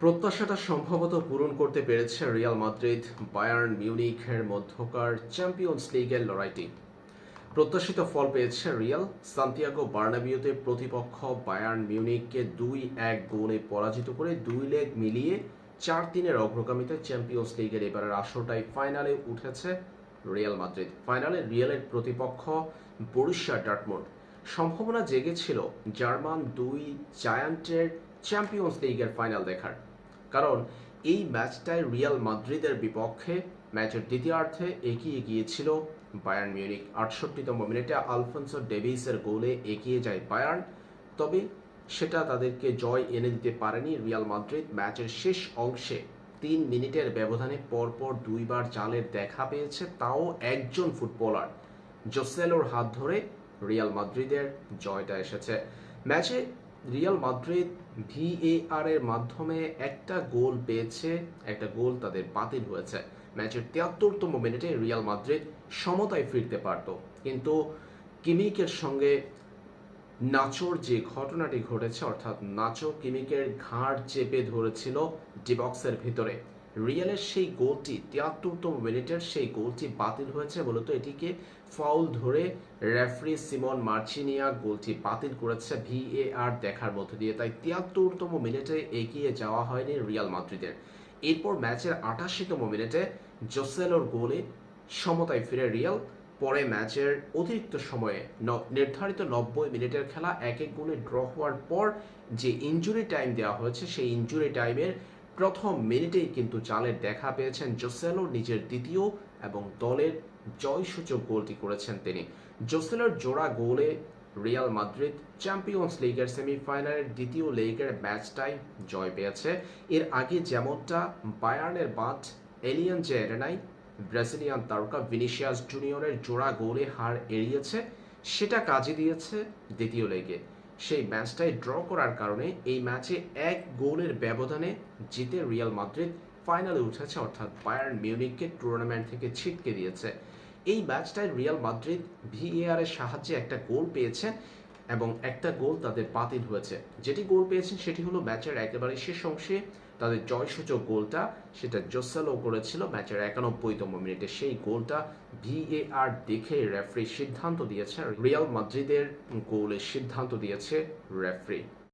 প্রত্যাশাটা সম্ভবত পূরণ করতে পেরেছে রিয়াল মাদ্রিদ, বায়ার্ন মিউনিখের মধ্যকার চ্যাম্পিয়ন্স লিগের লড়াইটি প্রত্যাশিত ফল পেয়েছে রিয়াল। সান্তিয়াগো বার্নাবিওতে প্রতিপক্ষ বায়ার্ন মিউনিককে দুই এক গোলে পরাজিত করে দুই লেগ মিলিয়ে চার তিনের অগ্রগামিতে চ্যাম্পিয়ন্স লিগের এবারের আসরটাই ফাইনালে উঠেছে রিয়াল মাদ্রিদ। ফাইনালে রিয়ালের প্রতিপক্ষ বরিশা ডার্টমুন্ড। সম্ভাবনা জেগেছিল জার্মান দুই জায়ান্টের চ্যাম্পিয়ন্স লিগের ফাইনাল দেখার। কারণ এই ম্যাচটায় রিয়াল মাদ্রিদের বিপক্ষে ম্যাচের দ্বিতীয়ার্ধে এগিয়ে গিয়েছিল বায়ার্ন মিউনিক আটষট্টিতম মিনিটে আলফোন্সো ডেভিসের গোলে এগিয়ে যায় বায়ার্ন তবে সেটা তাদেরকে জয় এনে দিতে পারেনি রিয়াল মাদ্রিদ ম্যাচের শেষ অংশে তিন মিনিটের ব্যবধানে পরপর দুইবার জালের দেখা পেয়েছে তাও একজন ফুটবলার। জোসেলোর হাত ধরে রিয়াল মাদ্রিদের জয়টা এসেছে। ম্যাচে রিয়াল মাদ্রিদ ভিএআর এর মাধ্যমে একটা গোল পেয়েছে, একটা গোল তাদের বাতিল হয়েছে। ম্যাচের তিয়াত্তরতম মিনিটে রিয়াল মাদ্রিদ সমতায় ফিরতে পারত। কিন্তু কিমিকের সঙ্গে নাচোর যে ঘটনাটি ঘটেছে, অর্থাৎ নাচো কিমিকের ঘাড় চেপে ধরেছিল ডিবক্সের ভিতরে। রিয়ালের সেই গোলটি, তিয়াত্তরতম মিনিটের সেই গোলটি বাতিল হয়েছে মূলত এটিকে ফাউল ধরে রেফারি সিমন মার্চিনিয়া গোলটি বাতিল করেছে ভিএআর দেখার মধ্য দিয়ে। তাই তিয়াত্তরতম মিনিটে এগিয়ে যাওয়া হয়নি রিয়াল মাদ্রিদের। এরপর ম্যাচের আটাশিতম মিনিটে জোসেলোর গোলে সমতায় ফিরে রিয়াল। পরে ম্যাচের অতিরিক্ত সময়ে নির্ধারিত নব্বই মিনিটের খেলা এক এক গোলে ড্র হওয়ার পর যে ইনজুরি টাইম দেওয়া হয়েছে, সেই ইনজুরি টাইমের প্রথম মিনিটেই কিন্তু চালের দেখা পেয়েছেন জোসেলো নিজের দ্বিতীয় এবং দলের জয়সূচক গোলটি করেছেন তিনি। জোসেলোর জোড়া গোলে রিয়াল মাদ্রিদ চ্যাম্পিয়ন্স লিগের সেমিফাইনালের দ্বিতীয় লেগের ম্যাচটাই জয় পেয়েছে। এর আগে যেমনটা বায়ার্নের বাঁধ এলিয়ান যে এরেনাই, ব্রাজিলিয়ান তারকা ভিনিসিয়াস জুনিয়রের জোড়া গোলে হার এড়িয়েছে, সেটা কাজে দিয়েছে দ্বিতীয় লেগে। সেই ম্যাচটাই ড্র করার কারণে এই ম্যাচে এক গোলের ব্যবধানে জিতে রিয়াল মাদ্রিদ ফাইনালে উঠেছে, অর্থাৎ বায়ার্ন মিউনিককে টুর্নামেন্ট থেকে ছিটকে দিয়েছে। এই ম্যাচটায় রিয়াল মাদ্রিদ ভিএআর এর সাহায্যে একটা গোল পেয়েছে। এবং একটা গোল তাদের বাতিল হয়েছে। যেটি গোল পেয়েছেন সেটি হলো ম্যাচের একেবারে শেষ অংশে তাদের জয়সূচক গোলটা সেটা জোসালো করেছিল ম্যাচের একানব্বইতম মিনিটে। সেই গোলটা ভিএআর দেখে রেফারি সিদ্ধান্ত দিয়েছে। রিয়াল মাদ্রিদের গোলের সিদ্ধান্ত দিয়েছে রেফারি।